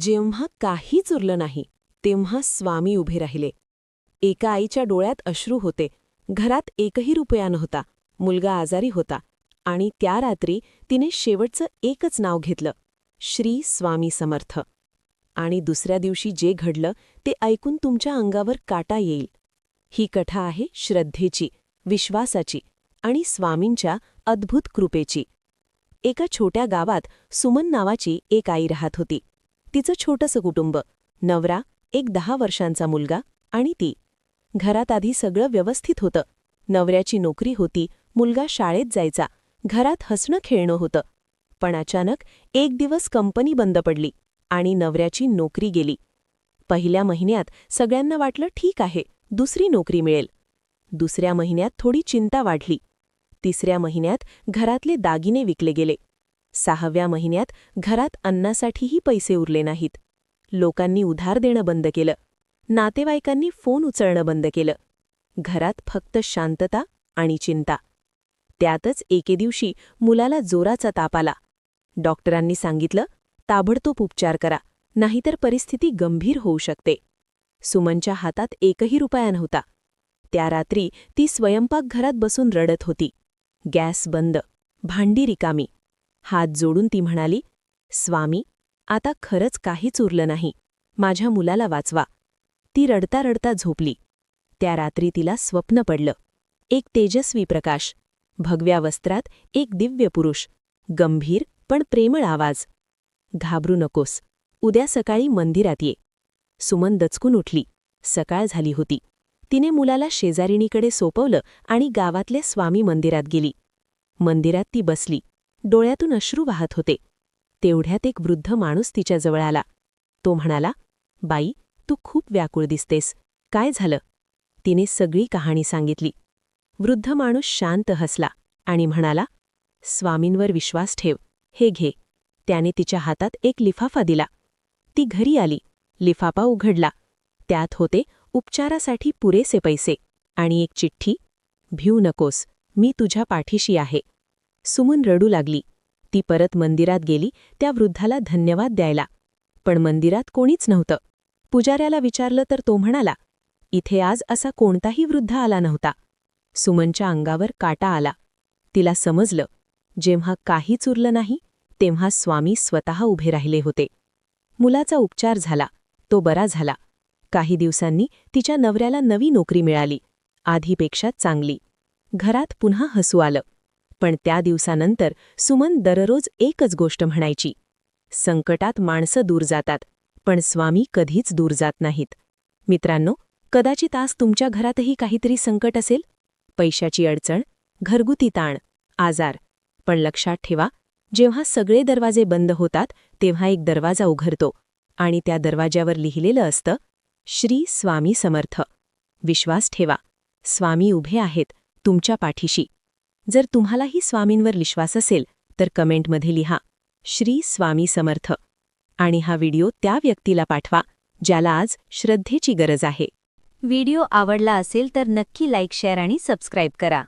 जेव्हा काहीच उरलं नाही तेव्हा स्वामी उभे राहिले. एका आईच्या डोळ्यात अश्रू होते. घरात एकही रुपया नव्हता. मुलगा आजारी होता आणि त्या रात्री तिने शेवटचं एकच नाव घेतलं श्री स्वामी समर्थ. आणि दुसऱ्या दिवशी जे घडलं ते ऐकून तुमच्या अंगावर काटा येईल. ही कथा आहे श्रद्धेची विश्वासाची आणि स्वामींच्या अद्भुत कृपेची. एका छोट्या गावात सुमन नावाची एक आई राहत होती. तिचं छोटंसं कुटुंब. नवरा एक दहा वर्षांचा मुलगा आणि ती. घरात आधी सगळं व्यवस्थित होतं. नवऱ्याची नोकरी होती मुलगा शाळेत जायचा घरात हसणं खेळणं होतं. पण अचानक एक दिवस कंपनी बंद पडली आणि नवऱ्याची नोकरी गेली. पहिल्या महिन्यात सगळ्यांना वाटलं ठीक आहे दुसरी नोकरी मिळेल. दुसऱ्या महिन्यात थोडी चिंता वाढली. तिसऱ्या महिन्यात घरातले दागिने विकले गेले. सहाव्या महिन्यात घरात अन्नासाठीही पैसे उरले नाहीत. लोकांनी उधार देणं बंद केलं. नातेवाईकांनी फोन उचलणं बंद केलं. घरात फक्त शांतता आणि चिंता. त्यातच एके दिवशी मुलाला जोराचा ताप आला. डॉक्टरांनी सांगितलं ताबडतोब उपचार करा नाहीतर परिस्थिती गंभीर होऊ शकते. सुमनच्या हातात एकही रुपया नव्हता. त्या रात्री ती स्वयंपाकघरात बसून रडत होती. गॅस बंद भांडी रिकामी. हात जोडून ती म्हणाली स्वामी आता खरंच काहीच उरलं नाही. माझ्या मुलाला वाचवा. ती रडता रडता झोपली. त्या रात्री तिला स्वप्न पडलं. एक तेजस्वी प्रकाश भगव्या वस्त्रात एक दिव्य पुरुष गंभीर पण प्रेमळ आवाज. घाबरू नकोस उद्या सकाळी मंदिरात ये. सुमन दचकून उठली. सकाळ झाली होती. तिने मुलाला शेजारिणीकडे सोपवलं आणि गावातल्या स्वामी मंदिरात गेली. मंदिरात ती बसली. डोळ्यातून अश्रू वाहत होते. तेवढ्यात एक वृद्ध माणूस तिच्याजवळ आला. तो म्हणाला बाई तू खूप व्याकुळ दिसतेस. काय झालं? तिने सगळी कहाणी सांगितली. वृद्ध माणूस शांत हसला आणि म्हणाला स्वामींवर विश्वास ठेव. हे घे. त्याने तिच्या हातात एक लिफाफा दिला. ती घरी आली. लिफाफा उघडला. त्यात होते उपचारासाठी पुरेसे पैसे आणि एक चिठ्ठी भिऊ नकोस. मी तुझ्या पाठीशी आहे. सुमन रडू लागली. ती परत मंदिरात गेली त्या वृद्धाला धन्यवाद द्यायला. पण मंदिरात कोणीच नव्हतं. पुजाऱ्याला विचारलं तर तो म्हणाला इथे आज असा कोणताही वृद्ध आला नव्हता. सुमनच्या अंगावर काटा आला. तिला समजलं जेव्हा काहीच उरलं नाही तेव्हा स्वामी स्वतः उभे राहिले होते. मुलाचा उपचार झाला तो बरा झाला. काही दिवसांनी तिच्या नवऱ्याला नवी नोकरी मिळाली आधीपेक्षा चांगली. घरात पुन्हा हसू आलं. पण त्या दिवसानंतर सुमन दररोज एकच गोष्ट म्हणायची. संकटात माणसं दूर जातात पण स्वामी कधीच दूर जात नाहीत. मित्रांनो कदाचित आज तुमच्या घरातही काहीतरी संकट असेल? पैशाची अडचण घरगुती ताण आजार. पण लक्षात ठेवा जेव्हा सगळे दरवाजे बंद होतात तेव्हा एक दरवाजा उघडतो. आणि त्या दरवाज्यावर लिहिलेलं असतं श्री स्वामी समर्थ. विश्वास ठेवा स्वामी उभे आहेत तुमच्या पाठीशी. जर तुम्हालाही स्वामींवर विश्वास असेल तर कमेंटमध्ये लिहा श्री स्वामी समर्थ. आणि हा व्हिडिओ त्या व्यक्तीला पाठवा ज्याला आज श्रद्धेची गरज आहे. व्हिडिओ आवडला असेल तर नक्की लाईक शेअर आणि सबस्क्राईब करा.